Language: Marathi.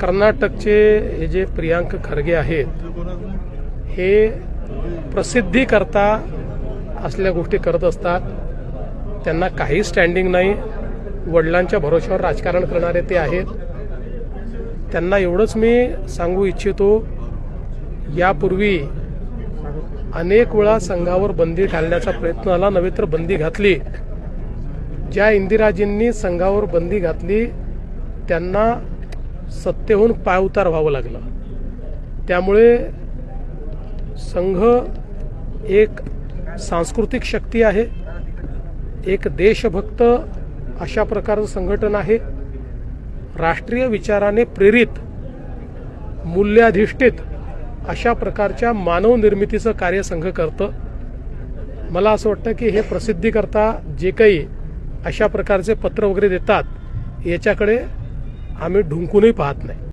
कर्नाटकचे हे जे प्रियांक खरगे आहेत हे प्रसिद्धी करता असल्या गोष्टी करत असतात. त्यांना काही स्टँडिंग नाही. वडिलांच्या भरोश्यावर राजकारण करणारे ते आहेत. त्यांना एवढंच मी सांगू इच्छितो यापूर्वी अनेक वेळा संघावर बंदी घालण्याचा प्रयत्न आला नव्हे तर बंदी घातली. ज्या इंदिराजींनी संघावर बंदी घातली त्यांना सत्तेहून पायउतार व्हावं लागलं. त्यामुळे संघ एक सांस्कृतिक शक्ती आहे एक देशभक्त अशा प्रकारचं संघटन आहे. राष्ट्रीय विचाराने प्रेरित मूल्याधिष्ठित अशा प्रकारच्या मानवनिर्मितीचं कार्य संघ करतं. मला असं वाटतं की हे प्रसिद्धीकरता जे काही अशा प्रकारचे पत्र वगैरे देतात याच्याकडे आम्ही ढुंकूनही पाहत नाही.